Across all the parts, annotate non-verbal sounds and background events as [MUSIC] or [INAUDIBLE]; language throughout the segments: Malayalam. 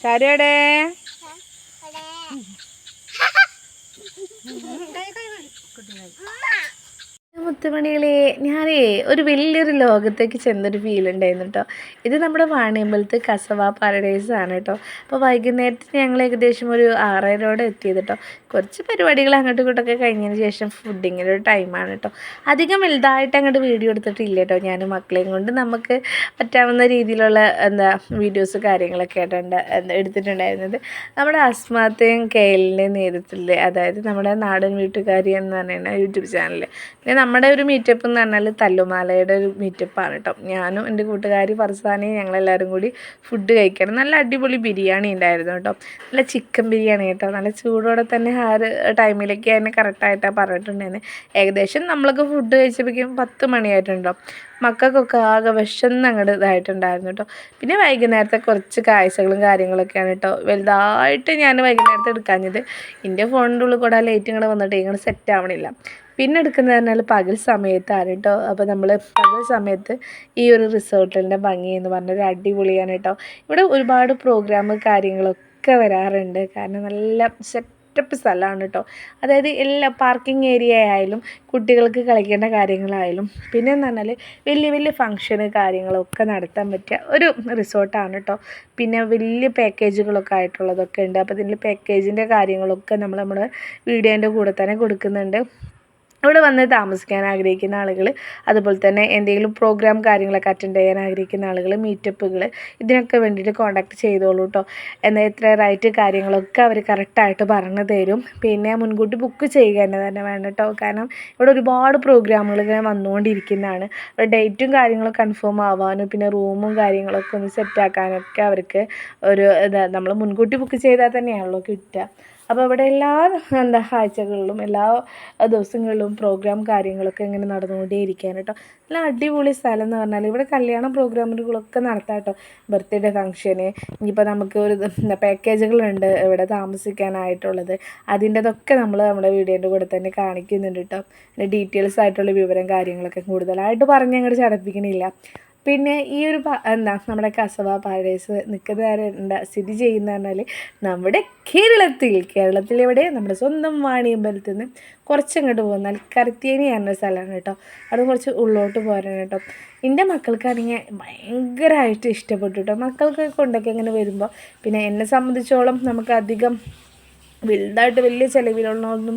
ചാരുവിടെ മുത്തുമണികളെ ഞാനേ ഒരു വലിയൊരു ലോകത്തേക്ക് ചെന്നൊരു ഫീൽ ഉണ്ടായിരുന്നു കേട്ടോ ഇത് നമ്മുടെ വാണിയമ്പലത്ത് കസവ പാരഡൈസ് ആണ് കേട്ടോ അപ്പോൾ വൈകുന്നേരത്തിന് ഞങ്ങൾ ഏകദേശം ഒരു ആറരയോടെ എത്തിയത് കേട്ടോ കുറച്ച് പരിപാടികൾ അങ്ങോട്ടും ഇങ്ങോട്ടൊക്കെ കഴിഞ്ഞതിന് ശേഷം ഫുഡിങ്ങിന്റെ ഒരു ടൈമാണ് കേട്ടോ അധികം വലുതായിട്ട് അങ്ങോട്ട് വീഡിയോ എടുത്തിട്ടില്ല കേട്ടോ ഞാൻ മക്കളെയും കൊണ്ട്. നമുക്ക് പറ്റാവുന്ന രീതിയിലുള്ള എന്താ വീഡിയോസ് കാര്യങ്ങളൊക്കെ ആയിട്ടുണ്ട് എടുത്തിട്ടുണ്ടായിരുന്നത്. നമ്മുടെ അസ്മാത്തെയും കെയലിന്റെയും നേതൃത്വത്തിൽ അതായത് നമ്മുടെ നാടൻ വീട്ടുകാരി എന്ന് പറയുന്ന യൂട്യൂബ് ചാനൽ പിന്നെ നമ്മുടെ ഒരു മീറ്റപ്പ് എന്ന് പറഞ്ഞാൽ തല്ലുമാലയുടെ ഒരു മീറ്റപ്പാണ് കേട്ടോ ഞാനും എന്റെ കൂട്ടുകാരി ഫർസാനയും ഞങ്ങളെല്ലാവരും കൂടി ഫുഡ് കഴിക്കണം. നല്ല അടിപൊളി ബിരിയാണി ഉണ്ടായിരുന്നു കേട്ടോ നല്ല ചിക്കൻ ബിരിയാണി കേട്ടോ നല്ല ചൂടോടെ തന്നെ ആ ഒരു ടൈമിലേക്ക് അതിനെ കറക്റ്റായിട്ടാണ് പറഞ്ഞിട്ടുണ്ടായിരുന്നത് ഏകദേശം നമ്മളൊക്കെ ഫുഡ് കഴിച്ചപ്പോഴേക്കും പത്ത് മണിയായിട്ടുണ്ടോ മക്കൾക്കൊക്കെ ആകെ വിശന്ന് അങ്ങോട്ട് ഇതായിട്ടുണ്ടായിരുന്നു കേട്ടോ പിന്നെ വൈകുന്നേരത്തെ കുറച്ച് കാഴ്ചകളും കാര്യങ്ങളൊക്കെയാണ് കേട്ടോ വലുതായിട്ട് ഞാൻ വൈകുന്നേരത്തെ എടുക്കാഞ്ഞത്. എന്റെ ഫോണിന്റെ ഉള്ളിൽ കൂടെ ലൈറ്റ് ഇങ്ങനെ വന്നിട്ട് ഇങ്ങനെ സെറ്റ് ആവണില്ല. പിന്നെ എടുക്കുന്നത് പറഞ്ഞാൽ പകൽ സമയത്താണ് കേട്ടോ. അപ്പോൾ നമ്മൾ പകൽ സമയത്ത് ഈ ഒരു റിസോർട്ടിന്റെ ഭംഗി എന്ന് പറഞ്ഞൊരു അടിപൊളിയാണ് കേട്ടോ. ഇവിടെ ഒരുപാട് പ്രോഗ്രാം കാര്യങ്ങളൊക്കെ വരാറുണ്ട്. കാരണം നല്ല സെറ്റപ്പ് സ്ഥലമാണ് കേട്ടോ. അതായത് എല്ലാ പാർക്കിംഗ് ഏരിയ ആയാലും കുട്ടികൾക്ക് കളിക്കേണ്ട കാര്യങ്ങളായാലും പിന്നെ എന്ന് പറഞ്ഞാൽ വലിയ വലിയ ഫങ്ഷന് കാര്യങ്ങളൊക്കെ നടത്താൻ പറ്റിയ ഒരു റിസോർട്ടാണ് കേട്ടോ. പിന്നെ വലിയ പാക്കേജുകളൊക്കെ ആയിട്ടുള്ളതൊക്കെ ഉണ്ട്. അപ്പോൾ ഇതിന്റെ പാക്കേജിന്റെ കാര്യങ്ങളൊക്കെ നമ്മൾ നമ്മുടെ വീഡിയോന്റെ കൂടെ തന്നെ കൊടുക്കുന്നുണ്ട്. ഇവിടെ വന്ന് താമസിക്കാൻ ആഗ്രഹിക്കുന്ന ആളുകൾ അതുപോലെ തന്നെ എന്തെങ്കിലും പ്രോഗ്രാം കാര്യങ്ങളൊക്കെ അറ്റൻഡ് ചെയ്യാൻ ആഗ്രഹിക്കുന്ന ആളുകൾ മീറ്റപ്പുകൾ ഇതിനൊക്കെ വേണ്ടിയിട്ട് കോൺടാക്ട് ചെയ്തോളൂ കേട്ടോ എന്നാൽ എത്ര റൈറ്റ് കാര്യങ്ങളൊക്കെ അവർ കറക്റ്റായിട്ട് പറഞ്ഞു തരും. പിന്നെ മുൻകൂട്ടി ബുക്ക് ചെയ്യുക തന്നെ തന്നെ വേണം കേട്ടോ കാരണം ഇവിടെ ഒരുപാട് പ്രോഗ്രാമുകൾ ഇങ്ങനെ വന്നുകൊണ്ടിരിക്കുന്നതാണ്. അവിടെ ഡേറ്റും കാര്യങ്ങളും കൺഫേം ആവാനും പിന്നെ റൂമും കാര്യങ്ങളൊക്കെ ഒന്ന് സെറ്റാക്കാനൊക്കെ അവർക്ക് ഒരു നമ്മൾ മുൻകൂട്ടി ബുക്ക് ചെയ്താൽ തന്നെയാണല്ലോ കിട്ടുക. അപ്പോൾ അവിടെ എല്ലാ എന്താ ആഴ്ചകളിലും എല്ലാ ദിവസങ്ങളിലും പ്രോഗ്രാം കാര്യങ്ങളൊക്കെ ഇങ്ങനെ നടന്നുകൊണ്ടേയിരിക്കുകയാണ് കേട്ടോ. നല്ല അടിപൊളി സ്ഥലം എന്ന് പറഞ്ഞാൽ ഇവിടെ കല്യാണ പ്രോഗ്രാമുകളൊക്കെ നടത്താം കേട്ടോ. ബർത്ത്ഡേ ഫംഗ്ഷന് ഇനിയിപ്പോൾ നമുക്ക് ഒരു പാക്കേജുകളുണ്ട് ഇവിടെ താമസിക്കാനായിട്ടുള്ളത്. അതിന്റെതൊക്കെ നമ്മൾ നമ്മുടെ വീഡിയോന്റെ കൂടെ തന്നെ കാണിക്കുന്നുണ്ട് കേട്ടോ. ഡീറ്റെയിൽസ് ആയിട്ടുള്ള വിവരം കാര്യങ്ങളൊക്കെ കൂടുതലായിട്ട് പറഞ്ഞ് അങ്ങോട്ട് ചടപ്പിക്കണില്ല. പിന്നെ ഈ ഒരു എന്താ നമ്മുടെ കസവ പാരഡൈസ് നിൽക്കുന്നത് എന്താ സ്ഥിതി ചെയ്യുന്ന പറഞ്ഞാൽ നമ്മുടെ കേരളത്തിൽ കേരളത്തിൽ എവിടെ? നമ്മുടെ സ്വന്തം വാണിയമ്പലത്തിൽ നിന്ന് കുറച്ചങ്ങോട്ട് പോകുന്നാൽ കരുത്തിയേനി പറഞ്ഞ സ്ഥലമാണ് കേട്ടോ. അവിടെ കുറച്ച് ഉള്ളോട്ട് പോരാണ് കേട്ടോ. എന്റെ മക്കൾക്കാണെങ്കിൽ ഭയങ്കരമായിട്ട് ഇഷ്ടപ്പെട്ടു കേട്ടോ. മക്കൾക്ക് കൊണ്ടൊക്കെ ഇങ്ങനെ വരുമ്പോൾ പിന്നെ എന്നെ സംബന്ധിച്ചോളം നമുക്ക് അധികം വലുതായിട്ട് വലിയ ചിലവിലുള്ളതൊന്നും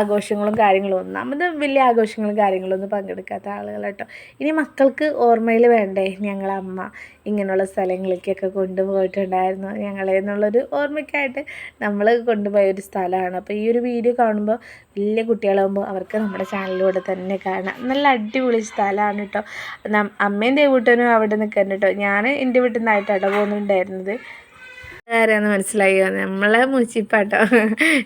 ആഘോഷങ്ങളും കാര്യങ്ങളും ഒന്നാമത് വലിയ ആഘോഷങ്ങളും കാര്യങ്ങളും ഒന്നും പങ്കെടുക്കാത്ത ആളുകൾ കേട്ടോ ഇനി മക്കൾക്ക് ഓർമ്മയിൽ വേണ്ടേ? ഞങ്ങളെ അമ്മ ഇങ്ങനെയുള്ള സ്ഥലങ്ങളിലേക്കൊക്കെ കൊണ്ടുപോയിട്ടുണ്ടായിരുന്നു. ഞങ്ങളെ എന്നുള്ളൊരു ഓർമ്മയ്ക്കായിട്ട് നമ്മൾ കൊണ്ടുപോയ ഒരു സ്ഥലമാണ്. അപ്പോൾ ഈ ഒരു വീഡിയോ കാണുമ്പോൾ വലിയ കുട്ടികളാകുമ്പോൾ അവർക്ക് നമ്മുടെ ചാനലിലൂടെ തന്നെ കാണാം. നല്ല അടിപൊളി സ്ഥലമാണ് കേട്ടോ അമ്മയും ദേവൂട്ടനും അവിടെ നിൽക്കുന്നു കേട്ടോ ഞാൻ എന്റെ വീട്ടിൽ നിന്നായിട്ടാണ് പോകുന്നുണ്ടായിരുന്നത് ആരാന്ന് മനസ്സിലായോ? നമ്മളെ മുച്ചിപ്പാട്ടോ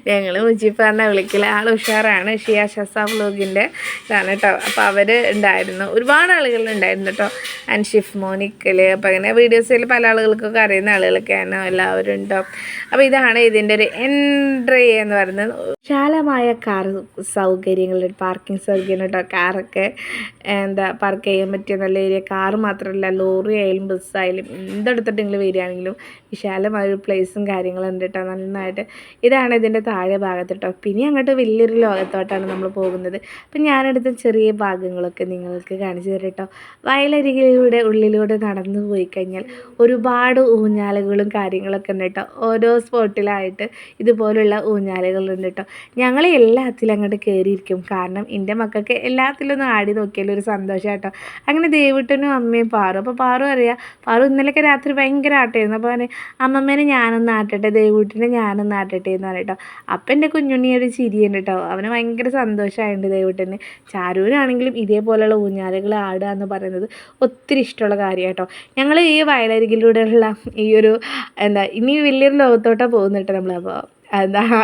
ഞങ്ങൾ മുച്ചിപ്പാറിനെ വിളിക്കൽ ആൾ ഉഷാറാണ്. ഷിയ ഷസ വ്ലോഗിന്റെ ഇതാണ് കേട്ടോ അപ്പോൾ അവർ ഉണ്ടായിരുന്നു ഒരുപാട് ആളുകൾ ഉണ്ടായിരുന്നു കേട്ടോ അൻഷിഫ് മോനിക്കൽ അപ്പോൾ അങ്ങനെ വീഡിയോസിൽ പല ആളുകൾക്കൊക്കെ അറിയുന്ന ആളുകളൊക്കെയാണ് എല്ലാവരും ഉണ്ടോ അപ്പോൾ ഇതാണ് ഇതിന്റെ ഒരു എൻട്രി എന്ന് പറയുന്നത്. വിശാലമായ കാർ സൗകര്യങ്ങൾ പാർക്കിംഗ് സൗകര്യം കേട്ടോ കാറൊക്കെ എന്താ പാർക്ക് ചെയ്യാൻ പറ്റിയ നല്ല ഏരിയ കാർ മാത്രമല്ല ലോറി ആയാലും ബസ്സായാലും എന്തെടുത്തിട്ടെങ്കിലും വരികയാണെങ്കിലും വിശാലമായ ഒരു പ്ലേസും കാര്യങ്ങളുണ്ട് കേട്ടോ നന്നായിട്ട് ഇതാണ് ഇതിന്റെ താഴെ ഭാഗത്ത് കേട്ടോ പിന്നെ അങ്ങോട്ട് വലിയൊരു ലോകത്തോട്ടാണ് നമ്മൾ പോകുന്നത്. അപ്പം ഞാനെടുത്ത ചെറിയ ഭാഗങ്ങളൊക്കെ നിങ്ങൾക്ക് കാണിച്ചു തരാം കേട്ടോ വയലരികിലൂടെ ഉള്ളിലൂടെ നടന്നു പോയി കഴിഞ്ഞാൽ ഒരുപാട് ഊഞ്ഞാലുകളും കാര്യങ്ങളൊക്കെ ഉണ്ട് കേട്ടോ ഓരോ സ്പോട്ടിലായിട്ട് ഇതുപോലുള്ള ഊഞ്ഞാലുകളുണ്ട് കേട്ടോ ഞങ്ങൾ എല്ലാത്തിലും അങ്ങോട്ട് കയറിയിരിക്കും കാരണം എന്റെ മക്കൾക്ക് എല്ലാത്തിലും ഒന്ന് ആടി നോക്കിയാലും ഒരു സന്തോഷം കേട്ടോ അങ്ങനെ ദേവിട്ടനും അമ്മയും പാറും. അപ്പോൾ പാറു അറിയാം പാറു ഇന്നലെയൊക്കെ രാത്രി ഭയങ്കര ആട്ടായിരുന്നു അപ്പോൾ പറഞ്ഞു അമ്മമ്മേനെ ഞാനൊന്ന് ആട്ടട്ടെ ദേവൂട്ടിനെ ഞാനൊന്ന് ആട്ടട്ടെ എന്ന് പറയട്ടോ അപ്പം എന്റെ കുഞ്ഞുണ്ണി ഒരു ചിരിയുണ്ട് കേട്ടോ അവന് ഭയങ്കര സന്തോഷമായിട്ടുണ്ട് ദേവൂട്ടന്. ചാരൂരാണെങ്കിലും ഇതേപോലെയുള്ള ഊഞ്ഞാലുകൾ ആടുക എന്ന് പറയുന്നത് ഒത്തിരി ഇഷ്ടമുള്ള കാര്യമാണ് കേട്ടോ ഞങ്ങൾ ഈ വയലരികിലൂടെയുള്ള ഈ ഒരു എന്താ ഇനി വലിയൊരു ലോകത്തോട്ടാണ് പോകുന്നത് കേട്ടോ നമ്മൾ അപ്പോൾ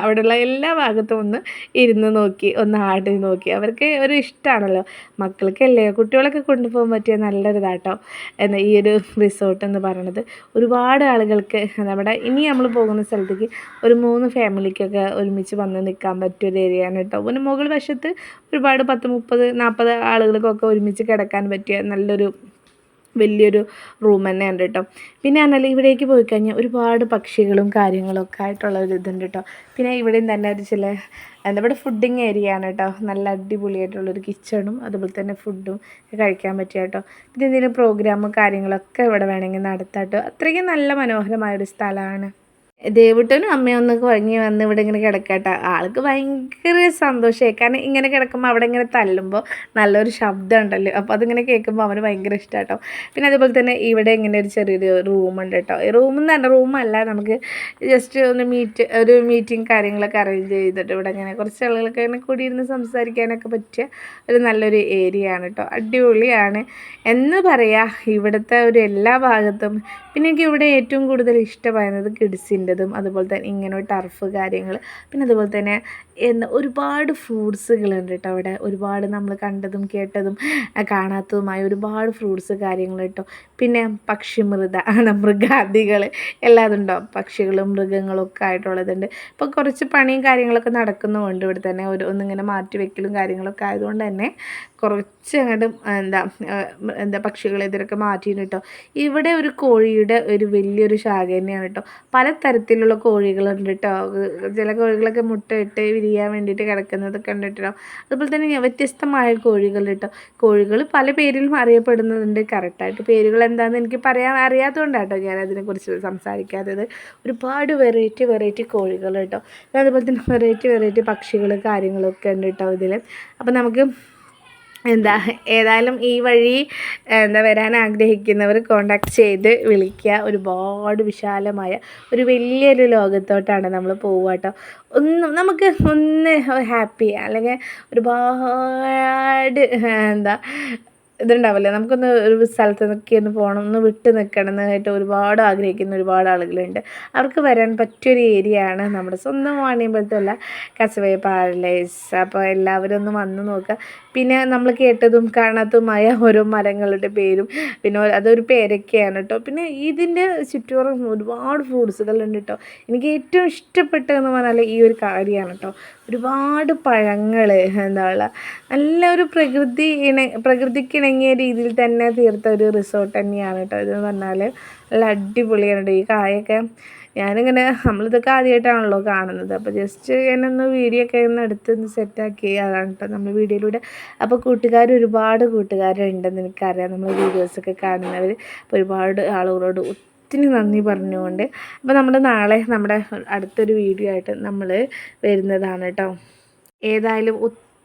അവിടെയുള്ള എല്ലാ ഭാഗത്തും ഒന്ന് ഇരുന്ന് നോക്കി ഒന്ന് ആടി നോക്കി. അവർക്ക് ഒരു ഇഷ്ടമാണല്ലോ മക്കൾക്കല്ലേ കുട്ടികളൊക്കെ കൊണ്ടുപോകാൻ പറ്റിയ നല്ലൊരു ഇതാട്ടോ എന്താ ഈ ഒരു റിസോർട്ട് എന്ന് പറയണത്. ഒരുപാട് ആളുകൾക്ക് നമ്മുടെ ഇനി നമ്മൾ പോകുന്ന സ്ഥലത്തേക്ക് ഒരു മൂന്ന് ഫാമിലിക്കൊക്കെ ഒരുമിച്ച് വന്ന് നിൽക്കാൻ പറ്റിയ ഒരു ഏരിയയാണ് കേട്ടോ. പിന്നെ മുകൾ വശത്ത് ഒരുപാട് പത്ത് മുപ്പത് നാൽപ്പത് ആളുകൾക്കൊക്കെ ഒരുമിച്ച് കിടക്കാൻ പറ്റിയ നല്ലൊരു വലിയൊരു റൂം തന്നെ ഉണ്ട് കേട്ടോ. പിന്നെ പറഞ്ഞാൽ ഇവിടേക്ക് പോയി കഴിഞ്ഞാൽ ഒരുപാട് പക്ഷികളും കാര്യങ്ങളൊക്കെ ആയിട്ടുള്ള ഒരു ഇതുണ്ട് കേട്ടോ. പിന്നെ ഇവിടെയും തന്നെ ഒരു ചില എന്താ ഇവിടെ ഫുഡിങ് ഏരിയ ആണ് കേട്ടോ. നല്ല അടിപൊളിയായിട്ടുള്ളൊരു കിച്ചണും അതുപോലെ തന്നെ ഫുഡും കഴിക്കാൻ പറ്റിയ കേട്ടോ. പിന്നെ എന്തെങ്കിലും പ്രോഗ്രാമും കാര്യങ്ങളൊക്കെ ഇവിടെ വേണമെങ്കിൽ നടത്താം കേട്ടോ. അത്രയ്ക്കും നല്ല മനോഹരമായൊരു സ്ഥലമാണ്. ദേവുട്ടനും അമ്മയും ഒന്ന് കുഴങ്ങി വന്ന് ഇവിടെ ഇങ്ങനെ കിടക്കട്ടെ. ആൾക്ക് ഭയങ്കര സന്തോഷമായി കാരണം ഇങ്ങനെ കിടക്കുമ്പോൾ അവിടെ ഇങ്ങനെ തല്ലുമ്പോൾ നല്ലൊരു ശബ്ദം ഉണ്ടല്ലോ. അപ്പോൾ അതിങ്ങനെ കേൾക്കുമ്പോൾ അവന് ഭയങ്കര ഇഷ്ടം കേട്ടോ പിന്നെ അതുപോലെ തന്നെ ഇവിടെ ഇങ്ങനെ ഒരു ചെറിയൊരു ഉണ്ട് കേട്ടോ. റൂം എന്ന് പറഞ്ഞാൽ റൂമല്ല നമുക്ക് ജസ്റ്റ് ഒന്ന് മീറ്റ് ഒരു മീറ്റിംഗ് കാര്യങ്ങളൊക്കെ അറേഞ്ച് ചെയ്തിട്ട് ഇവിടെ ഇങ്ങനെ കുറച്ച് ആളുകളൊക്കെ ഇങ്ങനെ കൂടിയിരുന്ന് സംസാരിക്കാനൊക്കെ പറ്റിയ ഒരു നല്ലൊരു ഏരിയ ആണ് കേട്ടോ. അടിപൊളിയാണ്. എന്ന് പറയാ ഇവിടുത്തെ ഒരു എല്ലാ ഭാഗത്തും പിന്നെ എനിക്ക് ഇവിടെ ഏറ്റവും കൂടുതൽ ഇഷ്ടമായിരുന്നത് കിഡ്സിന്റെതും അതുപോലെ തന്നെ ഇങ്ങനെ ടർഫ് കാര്യങ്ങൾ പിന്നെ അതുപോലെ തന്നെ എന്ന ഒരുപാട് ഫ്രൂട്ട്സുകളുണ്ട് കേട്ടോ അവിടെ. ഒരുപാട് നമ്മൾ കണ്ടതും കേട്ടതും കാണാത്തതുമായ ഒരുപാട് ഫ്രൂട്ട്സ് കാര്യങ്ങൾ കേട്ടോ. പിന്നെ പക്ഷിമൃത [LAUGHS] മൃഗാദികൾ എല്ലാം ഉണ്ടോ? പക്ഷികളും മൃഗങ്ങളും ഒക്കെ ആയിട്ടുള്ളതുണ്ട്. ഇപ്പോൾ കുറച്ച് പണിയും കാര്യങ്ങളൊക്കെ നടക്കുന്നുമുണ്ട് ഇവിടെ തന്നെ. ഒരു ഒന്നിങ്ങനെ മാറ്റി വെക്കലും കാര്യങ്ങളൊക്കെ ആയതുകൊണ്ട് തന്നെ കുറച്ച് അങ്ങോട്ട് എന്താ എന്താ പക്ഷികളെ ഇതിലൊക്കെ മാറ്റിയിട്ട് കേട്ടോ ഇവിടെ ഒരു കോഴിയുടെ ഒരു വലിയൊരു ശാഖ തന്നെയാണ് കേട്ടോ പലതരത്തിലുള്ള കോഴികളുണ്ട് കേട്ടോ ചില കോഴികളൊക്കെ മുട്ടയിട്ട് വിരിയാൻ വേണ്ടിയിട്ട് കിടക്കുന്നതൊക്കെ ഉണ്ട് കേട്ടോ അതുപോലെ തന്നെ വ്യത്യസ്തമായ കോഴികൾ കേട്ടോ കോഴികൾ പല പേരിലും അറിയപ്പെടുന്നതുണ്ട് കറക്റ്റായിട്ട് പേരുകൾ എന്താണെന്ന് എനിക്ക് പറയാൻ അറിയാത്തതുകൊണ്ടാണ് കേട്ടോ ഞാൻ അതിനെക്കുറിച്ച് സംസാരിക്കാത്തത്. ഒരുപാട് വെറൈറ്റി വെറൈറ്റി കോഴികൾ കേട്ടോ അതുപോലെ തന്നെ വെറൈറ്റി വെറൈറ്റി പക്ഷികൾ കാര്യങ്ങളൊക്കെ ഉണ്ട് കേട്ടോ ഇതിൽ അപ്പോൾ നമുക്ക് എന്താ ഏതായാലും ഈ വഴി എന്താ വരാൻ ആഗ്രഹിക്കുന്നവർ കോണ്ടാക്ട് ചെയ്ത് വിളിക്കുക. ഒരുപാട് വിശാലമായ ഒരു വലിയൊരു ലോകത്തോട്ടാണ് നമ്മൾ പോവുക കേട്ടോ. ഒന്നും നമുക്ക് ഒന്ന് ഹാപ്പി അല്ലെങ്കിൽ ഒരുപാട് എന്താ ഇതുണ്ടാവില്ലേ? നമുക്കൊന്ന് ഒരു സ്ഥലത്ത് നിൽക്കി ഒന്ന് പോകണം ഒന്ന് വിട്ട് നിൽക്കണം എന്നായിട്ട് ഒരുപാട് ആഗ്രഹിക്കുന്ന ഒരുപാട് ആളുകളുണ്ട്. അവർക്ക് വരാൻ പറ്റിയൊരു ഏരിയ ആണ് നമ്മുടെ സ്വന്തം വാണിയമ്പലത്തുള്ള കസവയ പാരലൈസ് അപ്പോൾ എല്ലാവരും ഒന്ന് വന്ന് നോക്കുക. പിന്നെ നമ്മൾ കേട്ടതും കാണാത്തതുമായ ഓരോ മരങ്ങളുടെ പേരും പിന്നെ അതൊരു പേരൊക്കെയാണ് കേട്ടോ പിന്നെ ഇതിന്റെ ചുറ്റോറും ഒരുപാട് ഫ്രൂട്ട്സുകളുണ്ട് കേട്ടോ എനിക്ക് ഏറ്റവും ഇഷ്ടപ്പെട്ടതെന്ന് പറഞ്ഞാൽ ഈ ഒരു കാര്യമാണ് കേട്ടോ ഒരുപാട് പഴങ്ങൾ എന്താ പറയുക നല്ല ഒരു പ്രകൃതി ഇണ പ്രകൃതിക്ക് ഇണങ്ങിയ രീതിയിൽ തന്നെ തീർത്ത ഒരു റിസോർട്ട് തന്നെയാണ് കേട്ടോ ഇതെന്ന് പറഞ്ഞാൽ നല്ല അടിപൊളിയാണ് കേട്ടോ ഈ കായൊക്കെ. ഞാനിങ്ങനെ നമ്മളിതൊക്കെ ആദ്യമായിട്ടാണല്ലോ കാണുന്നത്. അപ്പോൾ ജസ്റ്റ് ഞാനൊന്ന് വീഡിയോ ഒക്കെ ഒന്ന് എടുത്തൊന്ന് സെറ്റാക്കി അതാണ് കേട്ടോ നമ്മൾ വീഡിയോയിലൂടെ. അപ്പോൾ കൂട്ടുകാർ ഒരുപാട് കൂട്ടുകാരുണ്ടെന്ന് എനിക്കറിയാം. നമ്മൾ വീഡിയോസൊക്കെ കാണുന്നവർ അപ്പോൾ ഒരുപാട് ആളുകളോട് ഒത്തിരി നന്ദി പറഞ്ഞുകൊണ്ട്. അപ്പോൾ നമ്മൾ നാളെ നമ്മുടെ അടുത്തൊരു വീഡിയോ ആയിട്ട് നമ്മൾ വരുന്നതാണ് കേട്ടോ ഏതായാലും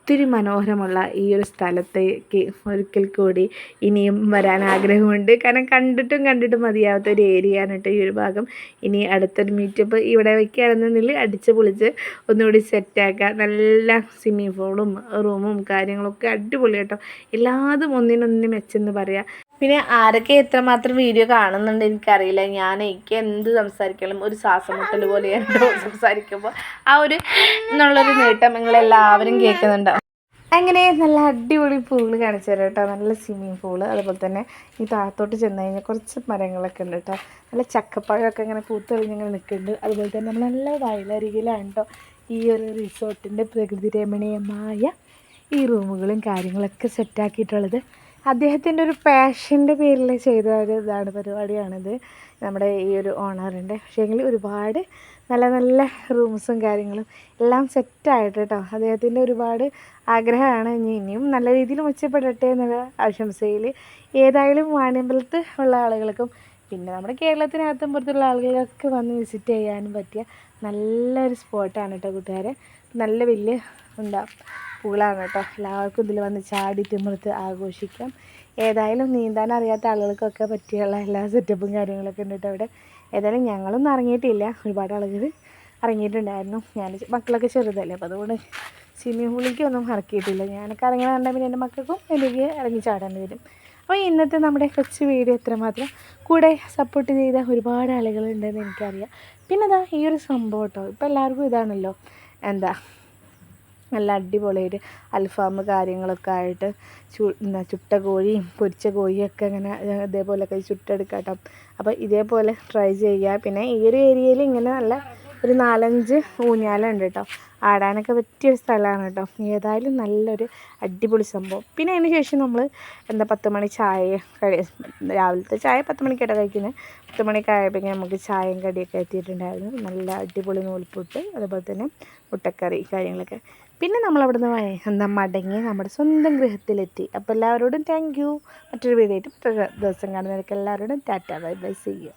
ഒത്തിരി മനോഹരമുള്ള ഈ ഒരു സ്ഥലത്തേക്ക് ഒരിക്കൽ കൂടി ഇനിയും വരാൻ ആഗ്രഹമുണ്ട്. കാരണം കണ്ടിട്ടും കണ്ടിട്ടും മതിയാവാത്ത ഒരു ഏരിയ ആണ് കേട്ടോ ഈ ഒരു ഭാഗം. ഇനി അടുത്തൊരു മീറ്റപ്പ് ഇവിടെ വയ്ക്കുകയാണെന്നുണ്ടെങ്കിൽ അടിച്ച് പൊളിച്ച് ഒന്നുകൂടി സെറ്റാക്കുക നല്ല സ്വിമ്മിങ് പൂളും റൂമും കാര്യങ്ങളൊക്കെ അടിപൊളി കേട്ടോ. എല്ലാതും ഒന്നിനൊന്നിനും മെച്ചെന്ന് പറയാം. പിന്നെ ആരൊക്കെ എത്രമാത്രം വീഡിയോ കാണുന്നുണ്ട് എനിക്കറിയില്ല. ഞാൻ എനിക്ക് എന്ത് സംസാരിക്കണം ഒരു ശ്വാസം മുട്ടൽ പോലെയാണ് [LAUGHS] സംസാരിക്കുമ്പോൾ ആ ഒരു എന്നുള്ളൊരു നേട്ടം നിങ്ങളെല്ലാവരും കേൾക്കുന്നുണ്ടോ. അങ്ങനെ നല്ല അടിപൊളി പൂൾ കാണിച്ചു തരാം കേട്ടോ. നല്ല സ്വിമ്മിങ് പൂൾ അതുപോലെ തന്നെ ഈ താഴത്തോട്ട് ചെന്ന് കഴിഞ്ഞാൽ കുറച്ച് മരങ്ങളൊക്കെ ഉണ്ട് കേട്ടോ. നല്ല ചക്കപ്പഴമൊക്കെ ഇങ്ങനെ പൂത്ത് ഇങ്ങനെ നിൽക്കുന്നുണ്ട്. അതുപോലെ തന്നെ നമ്മൾ നല്ല വയലരികിലാണ് കേട്ടോ ഈ ഒരു റിസോർട്ടിന്റെ പ്രകൃതി രമണീയമായ ഈ റൂമുകളും കാര്യങ്ങളൊക്കെ സെറ്റാക്കിയിട്ടുള്ളത് അദ്ദേഹത്തിന്റെ ഒരു പാഷന്റെ പേരിൽ ചെയ്ത ഒരു ഇതാണ് പരിപാടിയാണിത്. നമ്മുടെ ഈ ഒരു ഓണറിന്റെ. പക്ഷേങ്കിൽ ഒരുപാട് നല്ല നല്ല റൂംസും കാര്യങ്ങളും എല്ലാം സെറ്റായിട്ട് കേട്ടോ. അദ്ദേഹത്തിന്റെ ഒരുപാട് ആഗ്രഹമാണ്. ഇനി ഇനിയും നല്ല രീതിയിൽ മെച്ചപ്പെടട്ടെ എന്നുള്ള ആശംസയിൽ ഏതായാലും വാണിയമ്പലത്ത് ഉള്ള ആളുകൾക്കും പിന്നെ നമ്മുടെ കേരളത്തിനകത്തും പുറത്തുള്ള ആളുകൾക്കൊക്കെ വന്ന് വിസിറ്റ് ചെയ്യാനും പറ്റിയ നല്ലൊരു സ്പോട്ടാണ് കേട്ടോ കൂട്ടുകാരെ. നല്ല വലിയ എന്താ പൂളാണ് കേട്ടോ. എല്ലാവർക്കും ഇതിൽ വന്ന് ചാടി തിമിർത്ത് ആഘോഷിക്കാം. ഏതായാലും നീന്താൻ അറിയാത്ത ആളുകൾക്കൊക്കെ പറ്റിയുള്ള എല്ലാ സെറ്റപ്പും കാര്യങ്ങളൊക്കെ ഉണ്ട് കേട്ടോ അവിടെ. ഏതായാലും ഞങ്ങളൊന്നും ഇറങ്ങിയിട്ടില്ല. ഒരുപാട് ആളുകൾ ഇറങ്ങിയിട്ടുണ്ടായിരുന്നു. ഞാൻ മക്കളൊക്കെ ചെറുതല്ലേ അപ്പോൾ അതുകൊണ്ട് സ്വിമ്മിംഗ് പൂളിലേക്ക് ഒന്നും ഇറക്കിയിട്ടില്ല. ഞാനൊക്കെ ഇറങ്ങി കണ്ടാൽ പിന്നെ എന്റെ മക്കൾക്കും എനിക്ക് ഇറങ്ങി ചാടേണ്ടി വരും. അപ്പോൾ ഇന്നത്തെ നമ്മുടെ കൊച്ചു വീഡിയോ എത്രമാത്രം കൂടെ സപ്പോർട്ട് ചെയ്ത ഒരുപാട് ആളുകളുണ്ടെന്ന് എനിക്കറിയാം. പിന്നെ അതാ ഈ ഒരു സംഭവം കേട്ടോ. ഇപ്പോൾ എല്ലാവർക്കും ഇതാണല്ലോ. എന്താ നല്ല അടിപൊളിയായിട്ട് അൽഫാം കാര്യങ്ങളൊക്കെ ആയിട്ട് ചു എന്താ ചുട്ട കോഴിയും പൊരിച്ച കോഴിയൊക്കെ ഇങ്ങനെ ഇതേപോലെയൊക്കെ ചുട്ടെടുക്കാം കേട്ടോ അപ്പോൾ ഇതേപോലെ ട്രൈ ചെയ്യുക പിന്നെ ഈ ഒരു ഏരിയയിൽ ഇങ്ങനെ നല്ല ഒരു നാലഞ്ച് ഊഞ്ഞാലുണ്ട് കേട്ടോ ആടാനൊക്കെ പറ്റിയൊരു സ്ഥലമാണ് കേട്ടോ ഏതായാലും നല്ലൊരു അടിപൊളി സംഭവം. പിന്നെ അതിന് ശേഷം നമ്മൾ എന്താ പത്ത് മണി ചായ കഴി രാവിലത്തെ ചായ പത്ത് മണിക്കാണ് കഴിക്കുന്നത് പത്ത് മണിയൊക്കെ ആയപ്പോഴേക്കും നമുക്ക് ചായയും കടിയൊക്കെ എത്തിയിട്ടുണ്ടായിരുന്നു. നല്ല അടിപൊളി നൂൽപ്പുട്ട് അതുപോലെ തന്നെ മുട്ടക്കറി കാര്യങ്ങളൊക്കെ. പിന്നെ നമ്മൾ വയ- എന്താ മടങ്ങി നമ്മുടെ സ്വന്തം ഗൃഹത്തിലെത്തി. അപ്പോൾ എല്ലാവരോടും താങ്ക് യു മറ്റൊരു വീഡിയോ ആയിട്ട് മറ്റൊരു ദിവസം കാണുന്നവർക്ക് എല്ലാവരോടും tata bye bye see you